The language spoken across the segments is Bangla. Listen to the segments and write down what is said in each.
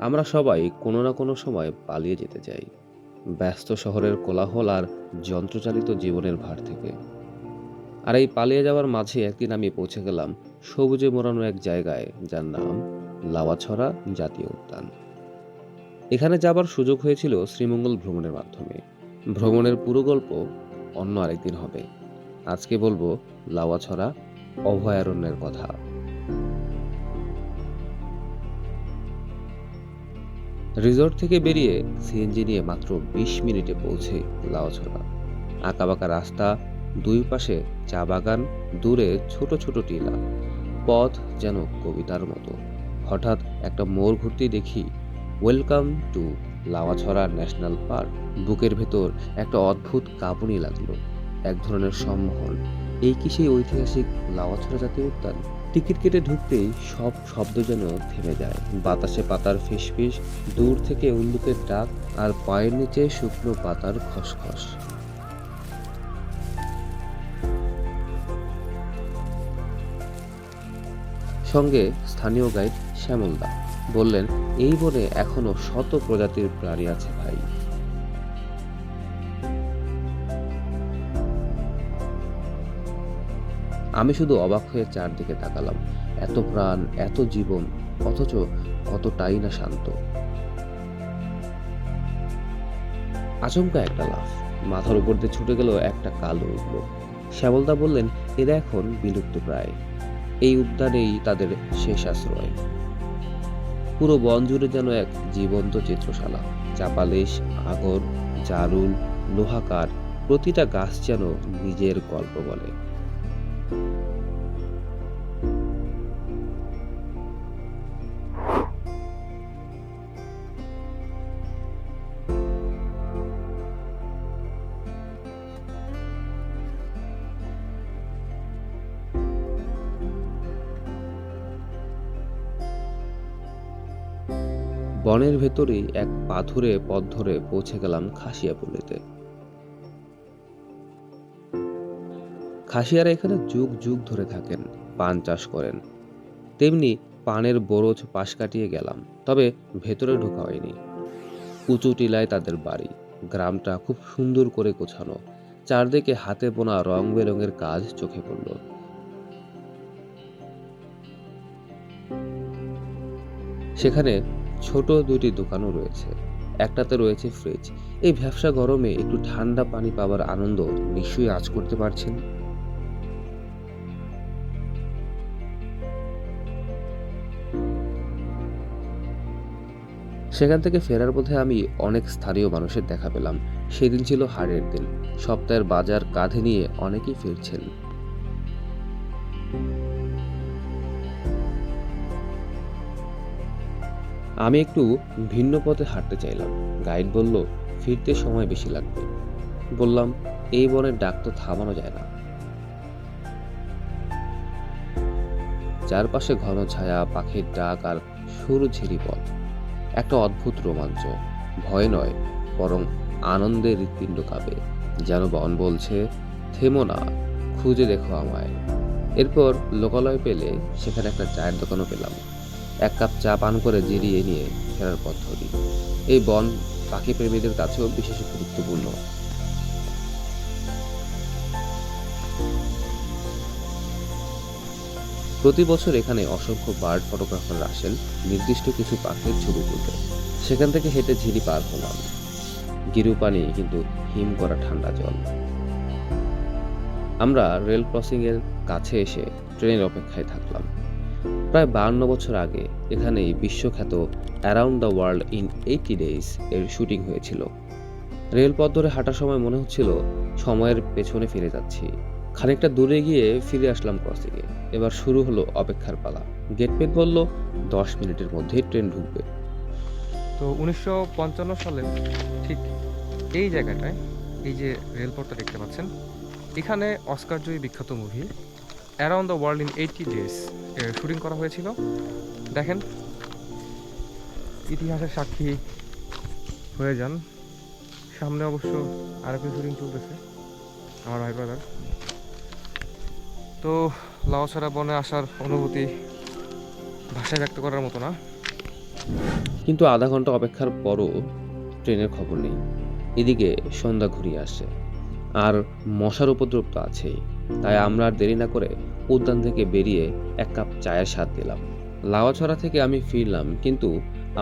আমরা সবাই কোনো না কোনো সময় পালিয়ে যেতে চাই। ব্যস্ত শহরের কোলাহল আর যন্ত্রচালিত জীবনের ভার থেকে। আর এই পালিয়ে যাওয়ার মাঝে একদিন আমি পৌঁছে গেলাম সবুজে মোড়ানো এক জায়গায়, যার নাম লাওয়াছড়া জাতীয় উদ্যান। এখানে যাবার সুযোগ হয়েছিল শ্রীমঙ্গল ভ্রমণের মাধ্যমে। ভ্রমণের পুরো গল্প অন্য আরেকদিন হবে। আজকে বলব লাওয়াছড়া অভয়ারণ্যের কথা। রিসর্ট থেকে বেরিয়ে সিএনজি নিয়ে মাত্র বিশ মিনিটে পৌঁছে লাওয়াছড়া আঁকাবাঁকা রাস্তা, দুই পাশে চা বাগান, দূরে ছোট ছোট টিলা, পথ যেন কবিতার মতো। হঠাৎ একটা মোড় ঘুরতে দেখি welcome to Lawachara national park. বুকের ভেতর একটা অদ্ভুত কাঁপুনি লাগল, এক ধরনের সম্মোহন। এই কি সেই ঐতিহাসিক লাওয়াছড়া জাতীয় উদ্যান? টিকিট কেটে ঢুকতেই সব শব্দ যেন থেমে যায়। বাতাসে পাতার ফিসফিস, দূর থেকে উল্লুকের ডাক আর পায়ের নিচে শুকনো পাতার খসখস। সঙ্গে স্থানীয় গাইড শ্যামলদা বললেন, এই বনে এখনও শত প্রজাতির প্রাণী আছে ভাই। আমি শুধু অবাক হয়ে চারদিকে তাকালাম। এত প্রাণ, এত জীবন, অথচ কতটাই না শান্ত। আচমকা একটা লাফ। মাথার উপর দিয়ে ছুটে গেল একটা কালো উঠল শ্যামলদা বললেন, এরা এখন বিলুপ্ত প্রায়। এই উদ্যানেই তাদের শেষ আশ্রয়। পুরো বন জুড়ে যেন এক জীবন্ত চিত্রশালা। চাপালিশ আগর, জারুল, লোহাকার, প্রতিটা গাছ যেন নিজের গল্প বলে। বনের ভেতরেই এক পাথুরে পথ ধরে পৌঁছে গেলাম খাসিয়াপল্লিতে খাসিয়ারা এখানে যুগ যুগ ধরে থাকেন, পান চাষ করেন। তেমনি পানের বরজ পাশ কাটিয়ে গেলাম, তবে ভেতরে ঢোকা হয়নি। উঁচু টিলায় তাদের বাড়ি, গ্রামটা খুব সুন্দর করে গোছানো। চারদিকে হাতে বোনা রং বেরঙের কাজ চোখে পড়ল। সেখানে ছোট দুটি দোকানও রয়েছে, একটাতে রয়েছে ফ্রিজ এই ব্যবসা গরমে একটু ঠান্ডা পানি পাওয়ার আনন্দ নিশ্চয়ই আজ করতে পারছেন। সেখান থেকে ফেরার পথে আমি অনেক স্থানীয় মানুষের দেখা পেলাম। সেদিন ছিল হাড়ের দিন। সপ্তাহের বাজার কাঁধে নিয়ে অনেকেই ফিরছেন। আমি একটু ভিন্ন পথে হাঁটতে চাইলাম। গাইড বলল, ফিরতে সময় বেশি লাগবে। বললাম, এই বনের ডাক তো থামানো যায় না। চারপাশে ঘন ছায়া, পাখির ডাক আর সরু ঝিরি পথ একটা অদ্ভুত রোমাঞ্চ। ভয় নয়, বরং আনন্দের হৃৎপিণ্ড কাঁপে। যেন বন বলছে, থেমো না, খুঁজে দেখো আমায়। এরপর লোকালয় পেলে সেখানে একটা চায়ের দোকানও পেলাম। এক কাপ চা পান করে জিরিয়ে নিয়ে ফেরার পথ ধরি এই বন পাখি প্রেমীদের কাছেও বিশেষ গুরুত্বপূর্ণ। প্রতি বছর এখানে অসংখ্য বার্ড ফটোগ্রাফার আসেন, নির্দিষ্ট কিছু পাখির ছবি তুলতে। সেখান থেকে হেঁটে ঝিরি পার হলাম। গিরু পানি, কিন্তু হিম করা ঠান্ডা জল। আমরা রেল ক্রসিং এর কাছে এসে ট্রেনের অপেক্ষায় থাকলাম। প্রায় বাহান্ন বছর আগে এখানেই বিশ্বখ্যাত around the world in eighty days এর শুটিং হয়েছিল। রেলপথ ধরে হাঁটার সময় মনে হচ্ছিল, সময়ের পেছনে ফিরে যাচ্ছি। খানিকটা দূরে গিয়ে ফিরে আসলাম ক্রসিংয়ে এবার শুরু হলো অপেক্ষার পালা। গেটম্যান বলল, দশ মিনিটের মধ্যেই ট্রেন ঢুকবে। তো উনিশশো পঞ্চান্ন সালে ঠিক এই জায়গাটায়, এই যে রেলপথটা দেখতে পাচ্ছেন, এখানে অস্কারজয়ী বিখ্যাত movie around the world in eighty days এর শুটিং করা হয়েছিল। দেখেন, ইতিহাসের সাক্ষী হয়ে যান। সামনে অবশ্য আরেকটি শুটিং চলতেছে আমার ভাই ব্রাদার তো লাওছড়া বনে আসার অনুভূতি ভাষায় ব্যক্ত করার মতো না। কিন্তু আধা ঘণ্টা অপেক্ষার পরও ট্রেনের খবর নেই। এদিকে সন্ধ্যা ঘুরিয়ে আসছে আর মশার উপদ্রব তো আছেই। তাই আমরা আর দেরি না করে উদ্যান থেকে বেরিয়ে এক কাপ চায়ের স্বাদ দিলাম লাওয়াছড়া থেকে আমি ফিরলাম, কিন্তু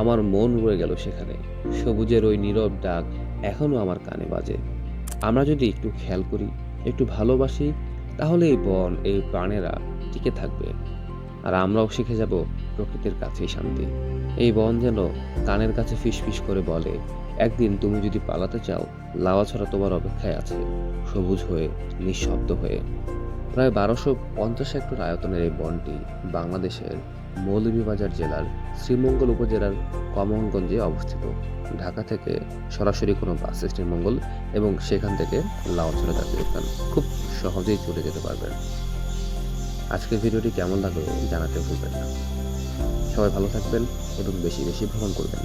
আমার মন রয়ে গেল সেখানে। সবুজের ওই নীরব ডাক এখনও আমার কানে বাজে। আমরা যদি একটু খেয়াল করি, একটু ভালোবাসি তাহলে এই বন এই প্রাণেরা টিকে থাকবে। আর আমরাও শিখে যাব প্রকৃতির কাছেই শান্তি। এই বন যেন কানের কাছে ফিসফিস করে বলে, একদিন তুমি যদি পালাতে চাও, লাওয়া ছড়া তোমার অপেক্ষায় আছে। সবুজ হয়ে, নিঃশব্দ হয়ে। প্রায় বারোশো পঞ্চাশ হেক্টর আয়তনের এই বনটি বাংলাদেশের মৌলভীবাজার জেলার শ্রীমঙ্গল উপজেলার কমনগঞ্জে অবস্থিত। ঢাকা থেকে সরাসরি কোনো বাস শ্রীমঙ্গল এবং সেখান থেকে লাওয়াছড়া জাতীয় উদ্যান খুব সহজেই চলে যেতে পারবেন। আজকের ভিডিওটি কেমন লাগল জানাতে ভুলবেন না। সবাই ভালো থাকবেন এবং বেশি বেশি ভ্রমণ করবেন।